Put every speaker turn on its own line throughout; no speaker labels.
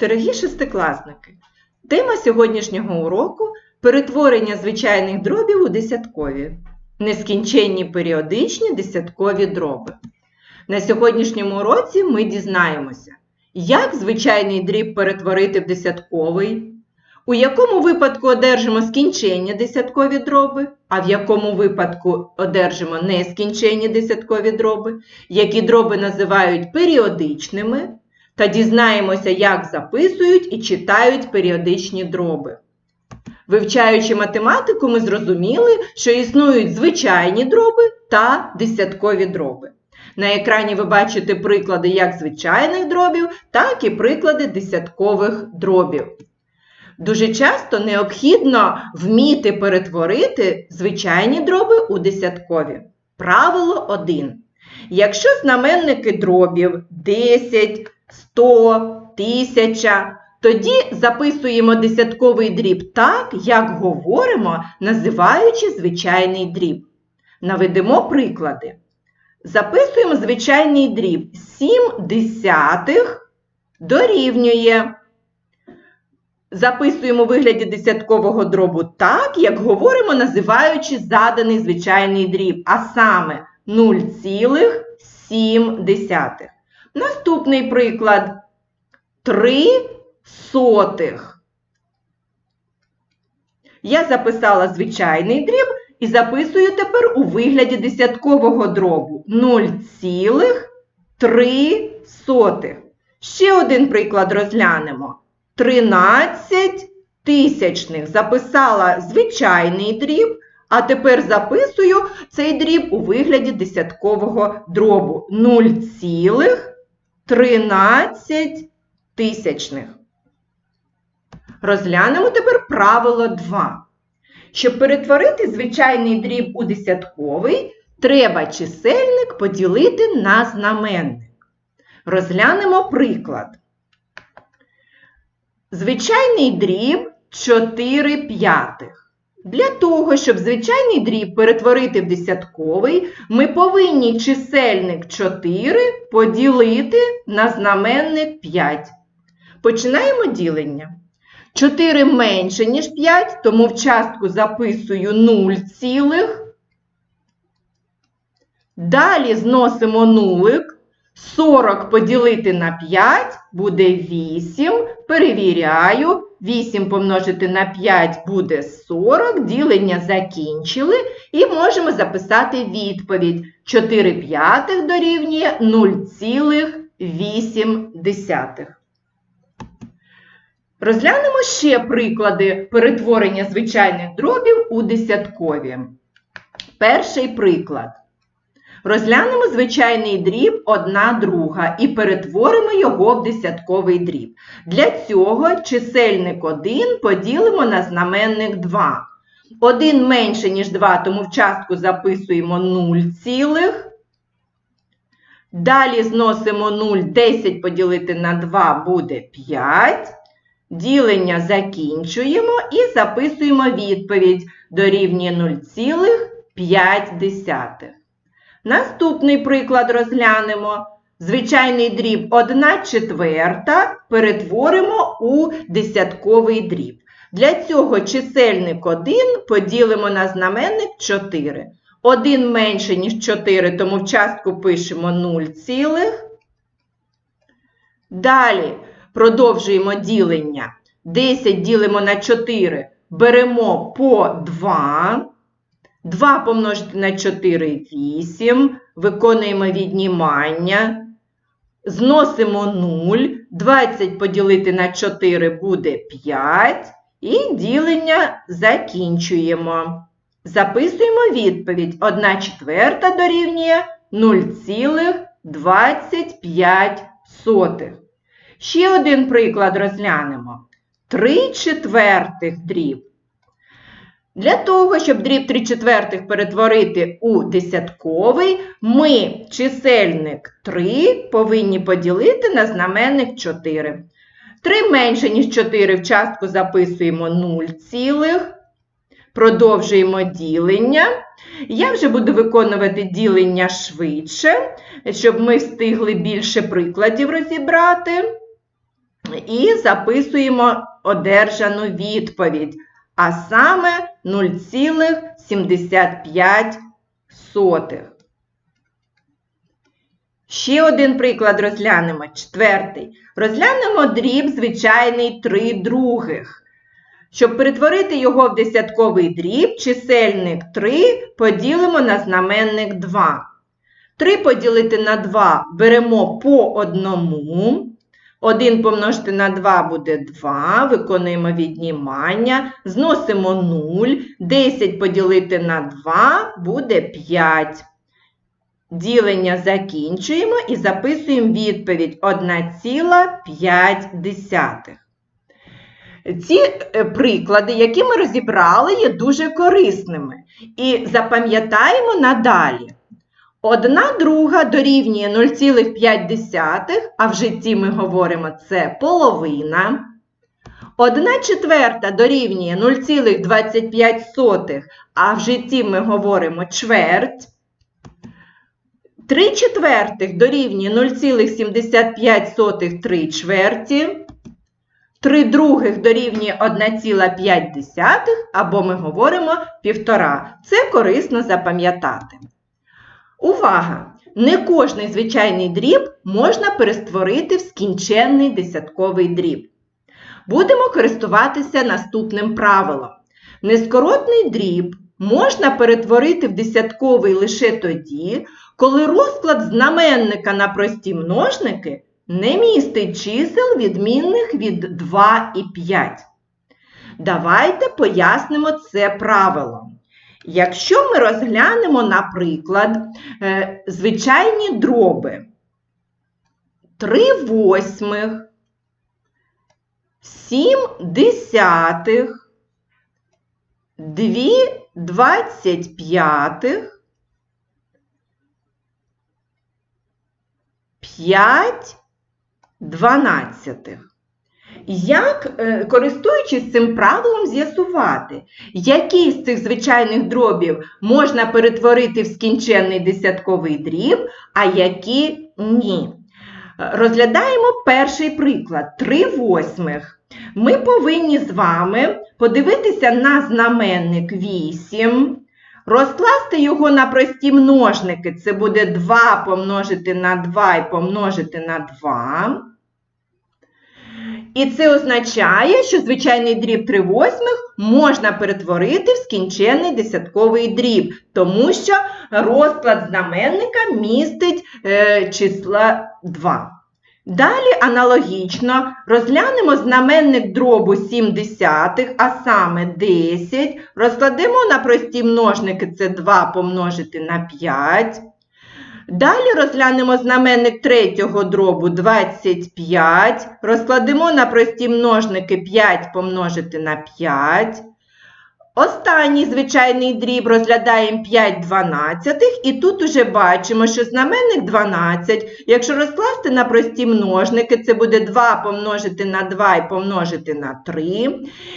Дорогі шестикласники, тема сьогоднішнього уроку перетворення звичайних дробів у десяткові. Нескінченні періодичні десяткові дроби. На сьогоднішньому уроці ми дізнаємося, як звичайний дріб перетворити в десятковий, у якому випадку одержимо скінченні десяткові дроби, а в якому випадку одержимо нескінченні десяткові дроби, які дроби називають періодичними, та дізнаємося, як записують і читають періодичні дроби. Вивчаючи математику, ми зрозуміли, що існують звичайні дроби та десяткові дроби. На екрані ви бачите приклади як звичайних дробів, так і приклади десяткових дробів. Дуже часто необхідно вміти перетворити звичайні дроби у десяткові. Правило 1. Якщо знаменники дробів 10, 100, 1000, тоді записуємо десятковий дріб так, як говоримо, називаючи звичайний дріб. Наведемо приклади. Записуємо звичайний дріб 7 десятих дорівнює. Записуємо у вигляді десяткового дробу так, як говоримо, називаючи заданий звичайний дріб, а саме 0,7. Наступний приклад 3 сотих. Я записала звичайний дріб і записую тепер у вигляді десяткового дробу 0,3. Ще один приклад розглянемо. 13 тисячних. Записала звичайний дріб, а тепер записую цей дріб у вигляді десяткового дробу 0,13 тисячних. Розглянемо тепер правило 2. Щоб перетворити звичайний дріб у десятковий, треба чисельник поділити на знаменник. Розглянемо приклад. Звичайний дріб 4 п'ятих. Для того, щоб звичайний дріб перетворити в десятковий, ми повинні чисельник 4 поділити на знаменник 5. Починаємо ділення. 4 менше, ніж 5, тому в частку записую 0 цілих. Далі зносимо нулик. 40 поділити на 5 буде 8. Перевіряю. 8 помножити на 5 буде 40. Ділення закінчили. І можемо записати відповідь. 4 п'ятих дорівнює 0,8. Розглянемо ще приклади перетворення звичайних дробів у десяткові. Перший приклад. Розглянемо звичайний дріб 1 друга і перетворимо його в десятковий дріб. Для цього чисельник 1 поділимо на знаменник 2. 1 менше, ніж 2, тому в частку записуємо 0 цілих. Далі зносимо 0, 10 поділити на 2 буде 5. Ділення закінчуємо і записуємо відповідь дорівнює 0,5. Наступний приклад розглянемо. Звичайний дріб 1 четверта перетворимо у десятковий дріб. Для цього чисельник 1 поділимо на знаменник 4. 1 менше, ніж 4, тому в частку пишемо 0 цілих. Далі продовжуємо ділення. 10 ділимо на 4, беремо по 2. 2 помножити на 4 8. Виконуємо віднімання. Зносимо 0. 20 поділити на 4 буде 5. І ділення закінчуємо. Записуємо відповідь. 1 четверта дорівнює 0,25. Ще один приклад розглянемо. 3 четвертих дріб. Для того, щоб дріб 3 четвертих перетворити у десятковий, ми чисельник 3 повинні поділити на знаменник 4. 3 менше, ніж 4 в частку записуємо 0 цілих. Продовжуємо ділення. Я вже буду виконувати ділення швидше, щоб ми встигли більше прикладів розібрати. і записуємо одержану відповідь, а саме 0,75. Ще один приклад розглянемо. Четвертий. Розглянемо дріб звичайний 3 других. Щоб перетворити його в десятковий дріб, чисельник 3 поділимо на знаменник 2. 3 поділити на 2 беремо по одному. 1 помножити на 2 буде 2, виконуємо віднімання, зносимо 0, 10 поділити на 2 буде 5. Ділення закінчуємо і записуємо відповідь 1,5. Ці е, приклади, які ми розібрали, є дуже корисними. І запам'ятаємо надалі. Одна друга дорівнює 0,5, а в житті ми говоримо це половина. Одна четверта дорівнює 0,25, а в житті ми говоримо чверть. 3 четвертих дорівнює 0,75 3 чверті. 3 других дорівнює 1,5, або ми говоримо 1,5. Це корисно запам'ятати. Увага! Не кожний звичайний дріб можна перестворити в скінченний десятковий дріб. Будемо користуватися наступним правилом. Нескоротний дріб можна перетворити в десятковий лише тоді, коли розклад знаменника на прості множники не містить чисел відмінних від 2 і 5. Давайте пояснимо це правило. Якщо ми розглянемо, наприклад, е, звичайні дроби 3 восьмих, 7 десятих, 2 двадцять п'ятих, 5 дванадцятих. Як, е, користуючись цим правилом, з'ясувати, які з цих звичайних дробів можна перетворити в скінченний десятковий дріб, а які ні. Розглядаємо перший приклад 3 восьмих. Ми повинні з вами подивитися на знаменник 8, розкласти його на прості множники. Це буде 2 помножити на 2 і помножити на 2. І це означає, що звичайний дріб 3 восьмих можна перетворити в скінчений десятковий дріб, тому що розклад знаменника містить е, числа 2. Далі аналогічно розглянемо знаменник дробу 7 десятих, а саме 10. Розкладемо на прості множники це 2 помножити на 5. Далі розглянемо знаменник третього дробу 25. Розкладемо на прості множники 5 помножити на 5. Останній звичайний дріб розглядаємо 5 дванадцятих, і тут уже бачимо, що знаменник 12, якщо розкласти на прості множники, це буде 2 помножити на 2 і помножити на 3.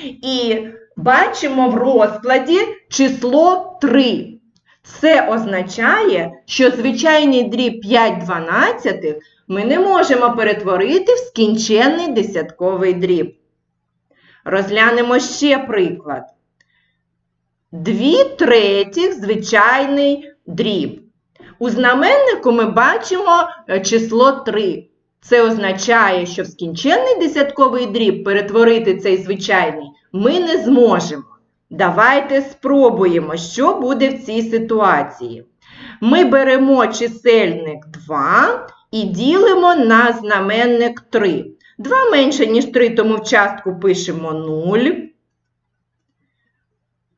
І бачимо в розкладі число 3. Це означає, що звичайний дріб 5 дванадцятих ми не можемо перетворити в скінченний десятковий дріб. Розглянемо ще приклад. 2 третіх звичайний дріб. У знаменнику ми бачимо е, число 3. Це означає, що в скінченний десятковий дріб перетворити цей звичайний ми не зможемо. Давайте спробуємо, що буде в цій ситуації. Ми беремо чисельник 2 і ділимо на знаменник 3. 2 менше, ніж 3, тому в частку пишемо 0.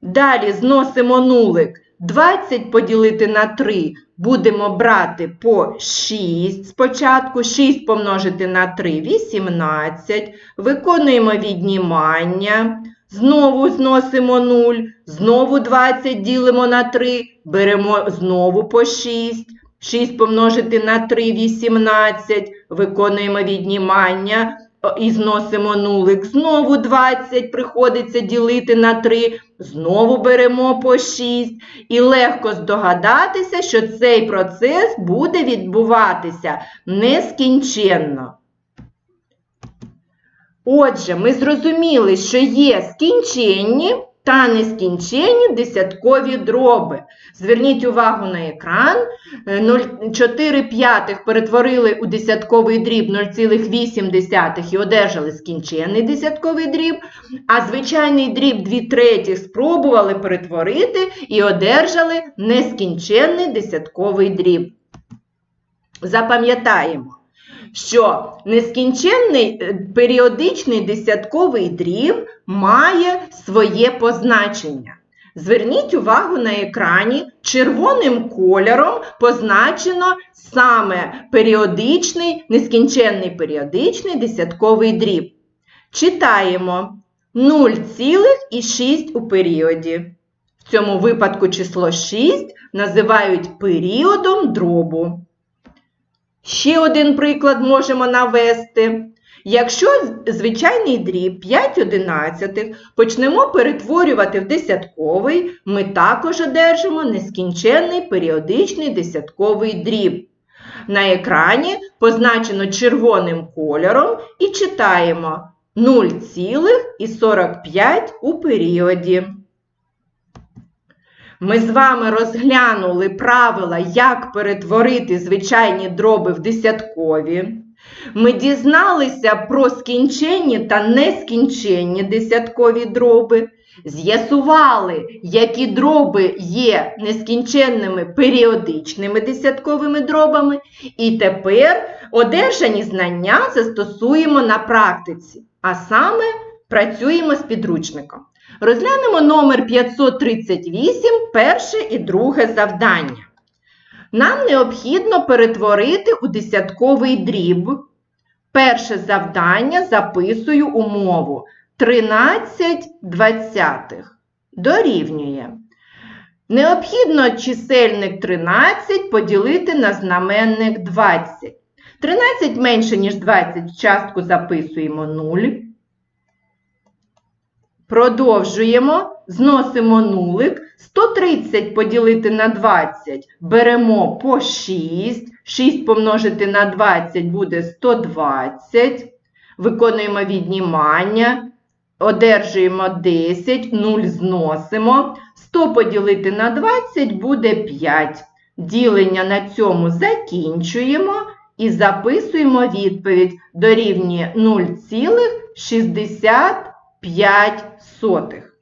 Далі зносимо нулик. 20 поділити на 3 будемо брати по 6 спочатку. 6 помножити на 3 18. Виконуємо віднімання. Знову зносимо 0. Знову 20 ділимо на 3. Беремо знову по 6. 6 помножити на 3 18. Виконуємо віднімання. І зносимо нулик. Знову 20 приходиться ділити на 3. Знову беремо по 6. І легко здогадатися, що цей процес буде відбуватися нескінченно. Отже, ми зрозуміли, що є скінченні та нескінченні десяткові дроби. Зверніть увагу на екран. Е, 0,4 п'ятих перетворили у десятковий дріб 0,8 і одержали скінченний десятковий дріб, а звичайний дріб 2 третіх спробували перетворити і одержали нескінченний десятковий дріб. Запам'ятаємо, що нескінченний е, періодичний десятковий дріб має своє позначення. Зверніть увагу на екрані, червоним кольором позначено саме періодичний, нескінченний періодичний десятковий дріб. Читаємо 0,6 у періоді. В цьому випадку число 6 називають періодом дробу. Ще один приклад можемо навести. Якщо звичайний дріб 5 одинадцятих почнемо перетворювати в десятковий, ми також одержимо нескінченний періодичний десятковий дріб. На екрані позначено червоним кольором і читаємо 0,45 у періоді. Ми з вами розглянули правила, як перетворити звичайні дроби в десяткові. Ми дізналися про скінченні та нескінченні десяткові дроби, з'ясували, які дроби є нескінченними періодичними десятковими дробами, і тепер одержані знання застосуємо на практиці, а саме працюємо з підручником. Розглянемо номер 538, перше і друге завдання. Нам необхідно перетворити у десятковий дріб. Перше завдання записую умову 13 двадцятих. Дорівнює. Необхідно чисельник 13 поділити на знаменник 20. 13 менше, ніж 20, в частку записуємо 0. Продовжуємо, зносимо нулик. 130 поділити на 20 беремо по 6. 6 помножити на 20 буде 120. Виконуємо віднімання. Одержуємо 10, 0 зносимо. 100 поділити на 20 буде 5. Ділення на цьому закінчуємо і записуємо відповідь дорівнює 0,65 сотих.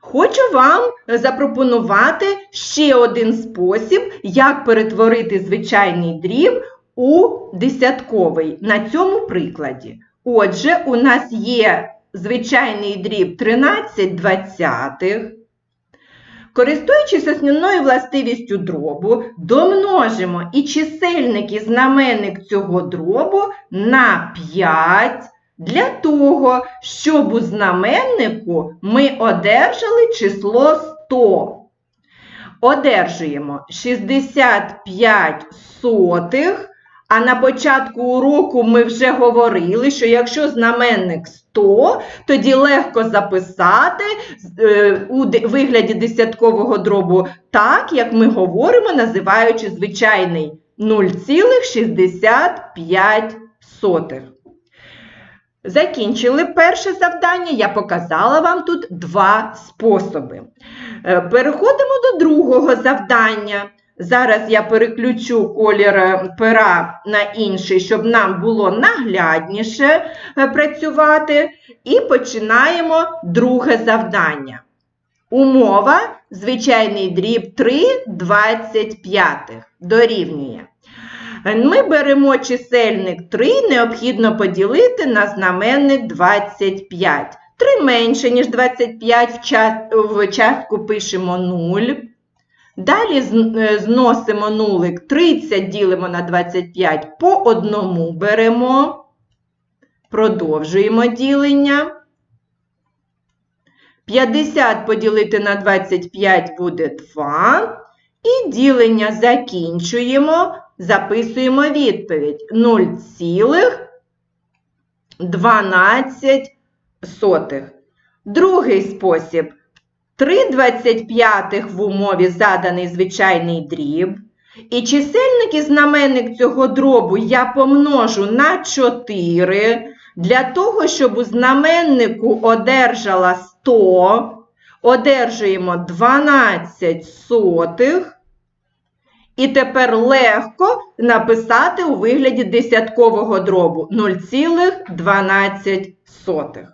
Хочу вам запропонувати ще один спосіб, як перетворити звичайний дріб у десятковий на цьому прикладі. Отже, у нас є звичайний дріб 13 двадцятих. Користуючись основною властивістю дробу, домножимо і чисельник і знаменник цього дробу на 5 для того, щоб у знаменнику ми одержали число 100. Одержуємо 65 сотих, а на початку уроку ми вже говорили, що якщо знаменник 100, тоді легко записати е, у вигляді десяткового дробу так, як ми говоримо, називаючи звичайний 0,65. Закінчили перше завдання, я показала вам тут два способи. Е, переходимо до другого завдання. Зараз я переключу колір е, пера на інший, щоб нам було наглядніше е, працювати. І починаємо друге завдання. Умова звичайний дріб 3 25 дорівнює. Ми беремо чисельник 3, необхідно поділити на знаменник 25. 3 менше, ніж 25, в частку пишемо 0. Далі зносимо нулик 30 ділимо на 25, по одному беремо, продовжуємо ділення. 50 поділити на 25 буде 2. І ділення закінчуємо, записуємо відповідь 0,12. Другий спосіб. 3,25 в умові заданий звичайний дріб. І чисельник і знаменник цього дробу я помножу на 4. Для того, щоб у знаменнику одержала 100, одержуємо 12 сотих. І тепер легко написати у вигляді десяткового дробу 0,12.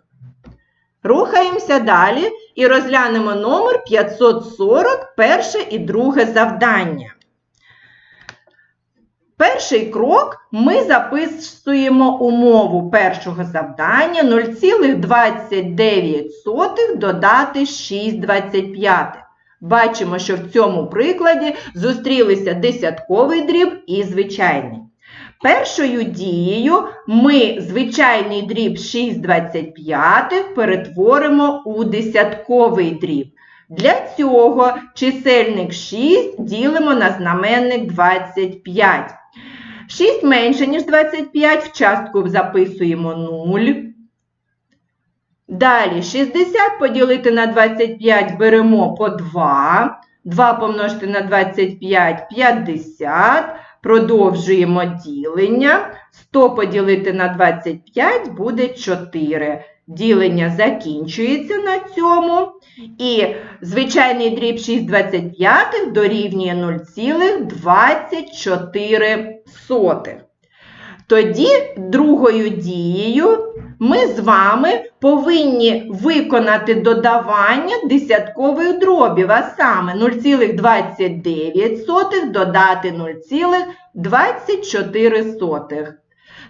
Рухаємося далі і розглянемо номер 540, перше і друге завдання. Перший крок ми записуємо умову першого завдання 0,29 додати 6,25. Бачимо, що в цьому прикладі зустрілися десятковий дріб і звичайний. Першою дією ми звичайний дріб 6,25 перетворимо у десятковий дріб. Для цього чисельник 6 ділимо на знаменник 25. 6 менше, ніж 25, в частку записуємо 0. Далі 60 поділити на 25 беремо по 2. 2 помножити на 25 50. Продовжуємо ділення. 100 поділити на 25 буде 4. Ділення закінчується на цьому. І звичайний дріб 6,25 дорівнює 0,24. Тоді другою дією ми з вами повинні виконати додавання десяткових дробів, а саме 0,29 додати 0,24.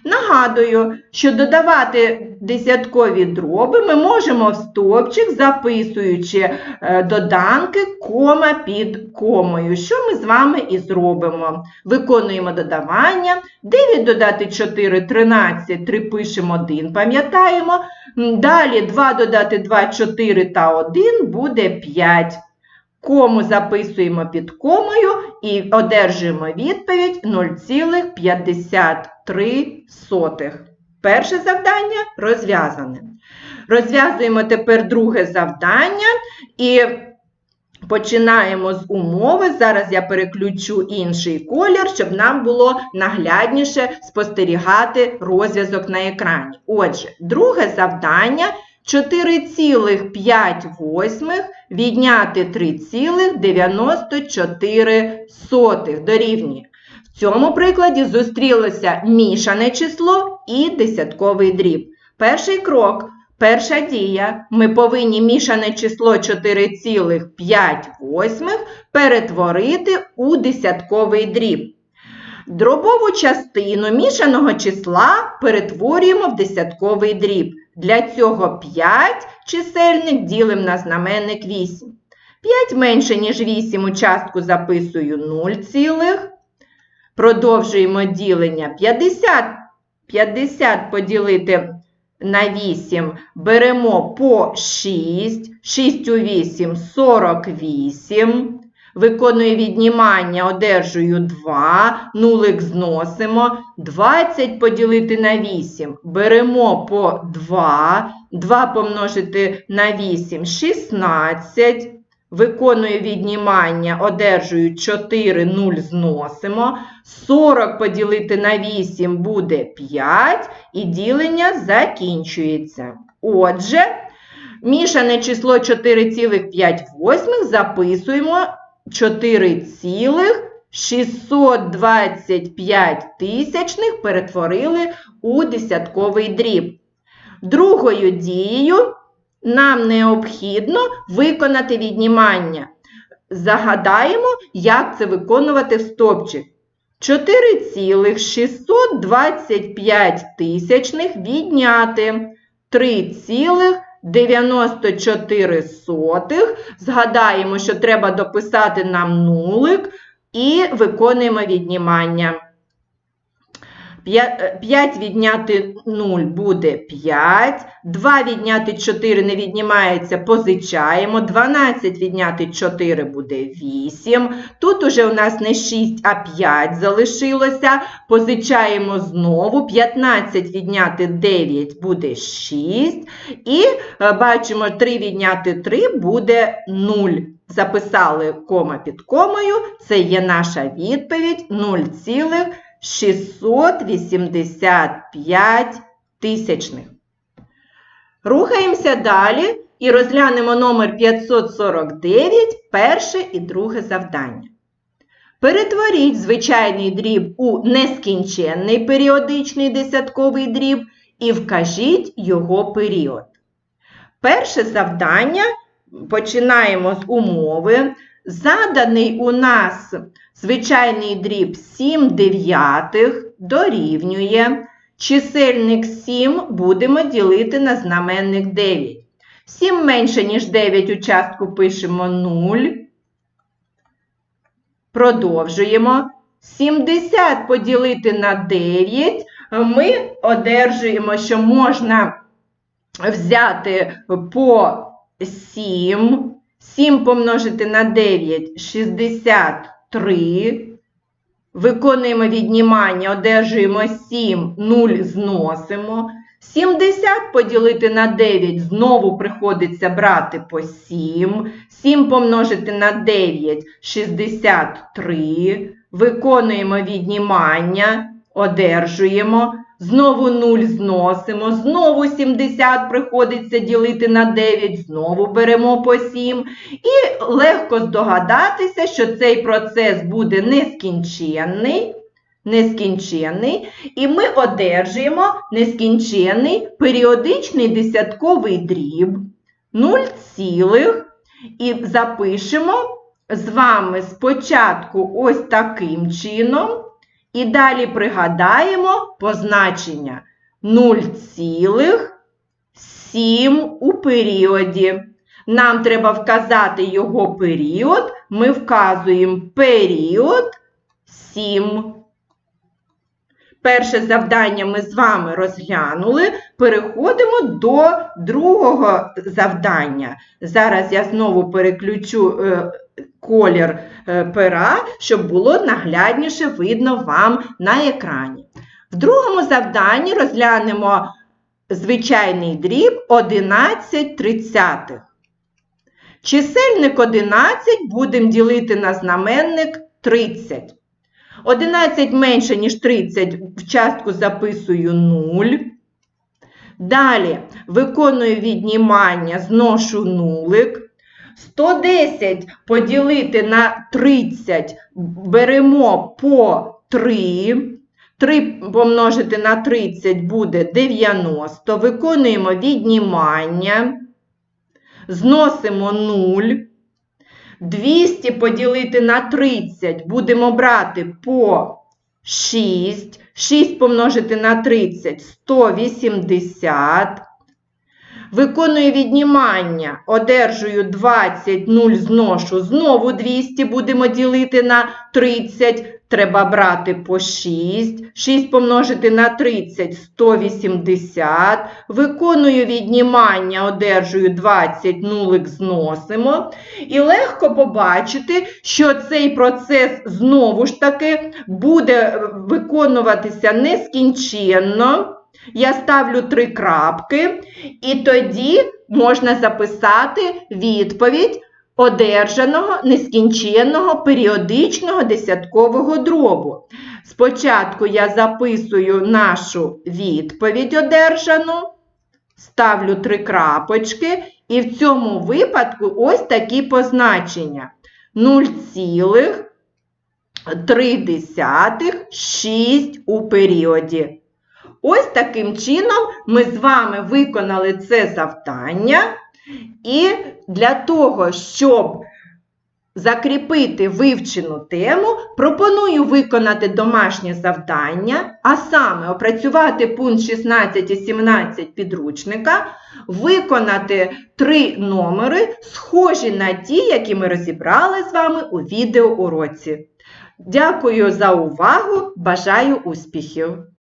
Нагадую, що додавати десяткові дроби ми можемо в стовпчик, записуючи е, доданки кома під комою, що ми з вами і зробимо. Виконуємо додавання. 9 додати 4 13, 3 пишемо 1, пам'ятаємо. Далі 2 додати 2 4 та 1 буде 5. Кому записуємо під комою і одержуємо відповідь 0,53. Перше завдання розв'язане. Розв'язуємо тепер друге завдання і починаємо з умови. Зараз я переключу інший колір, щоб нам було наглядніше спостерігати розв'язок на екрані. Отже, друге завдання 4,5 відняти 3,94 дорівнює. В цьому прикладі зустрілося мішане число і десятковий дріб. Перший крок, перша дія. Ми повинні мішане число 4,5 перетворити у десятковий дріб. Дробову частину мішаного числа перетворюємо в десятковий дріб. Для цього 5 чисельник ділимо на знаменник 8. 5 менше, ніж 8 у частку записую 0 цілих. Продовжуємо ділення 50. 50 поділити на 8 беремо по 6. 6 у 8 48. Виконую віднімання, одержую 2, нулик зносимо. 20 поділити на 8. Беремо по 2, 2 помножити на 8 16. Виконую віднімання, одержую 4, 0 зносимо. 40 поділити на 8 буде 5, і ділення закінчується. Отже, мішане число 4,5 записуємо 4,625 тисячних перетворили у десятковий дріб. Другою дією нам необхідно виконати віднімання. Загадаємо, як це виконувати в стопчик. 4,625 тисячних відняти 3,94. Згадаємо, що треба дописати нам нулик і виконуємо віднімання. 5 відняти 0 буде 5, 2 відняти 4 не віднімається, позичаємо, 12 відняти 4 буде 8. Тут уже у нас не 6, а 5 залишилося. Позичаємо знову, 15 відняти 9 буде 6. І е, бачимо, 3 відняти 3 буде 0. Записали кома під комою, це є наша відповідь 0,5. 685 тисячних. Рухаємося далі і розглянемо номер 549, перше і друге завдання. Перетворіть звичайний дріб у нескінченний періодичний десятковий дріб і вкажіть його період. Перше завдання починаємо з умови. Заданий у нас звичайний дріб 7 дев'ятих дорівнює. Чисельник 7 будемо ділити на знаменник 9. 7 менше, ніж 9 у частку пишемо 0. Продовжуємо. 70 поділити на 9. Ми одержуємо, що можна взяти по 7. 7 помножити на 9 63. Виконуємо віднімання, одержуємо 7, 0 зносимо. 70 поділити на 9 знову приходиться брати по 7. 7 помножити на 9 63. Виконуємо віднімання, одержуємо. Знову 0 зносимо, знову 70 приходиться ділити на 9, знову беремо по 7. І легко здогадатися, що цей процес буде нескінченний, нескінченний, і ми одержуємо нескінченний періодичний десятковий дріб 0, цілих, і запишемо з вами спочатку ось таким чином. І далі пригадаємо позначення 0,7 у періоді. Нам треба вказати його період. Ми вказуємо період 7. Перше завдання ми з вами розглянули. Переходимо до другого завдання. Зараз я знову переключу е, колір е, пера, щоб було наглядніше видно вам на екрані. В другому завданні розглянемо звичайний дріб 11 тридцятих. Чисельник 11 будемо ділити на знаменник 30. 11 менше, ніж 30, в частку записую 0. Далі виконую віднімання, зношу нулик. 110 поділити на 30 беремо по 3. 3 помножити на 30 буде 90. Виконуємо віднімання. Зносимо 0. 200 поділити на 30 будемо брати по 6. 6 помножити на 30 180. Виконую віднімання, одержую 20, 0 зношу, знову 200 будемо ділити на 30, треба брати по 6, 6 помножити на 30, 180, виконую віднімання, одержую 20, нулик зносимо. І легко побачити, що цей процес знову ж таки буде виконуватися нескінченно. Я ставлю три крапки, і тоді можна записати відповідь одержаного нескінченного періодичного десяткового дробу. Спочатку я записую нашу відповідь одержану, ставлю три крапочки, і в цьому випадку ось такі позначення. 0,3 у періоді. Ось таким чином ми з вами виконали це завдання. І для того, щоб закріпити вивчену тему, пропоную виконати домашнє завдання, а саме опрацювати пункт 16 і 17 підручника, виконати три номери, схожі на ті, які ми розібрали з вами у відеоуроці. Дякую за увагу! Бажаю успіхів!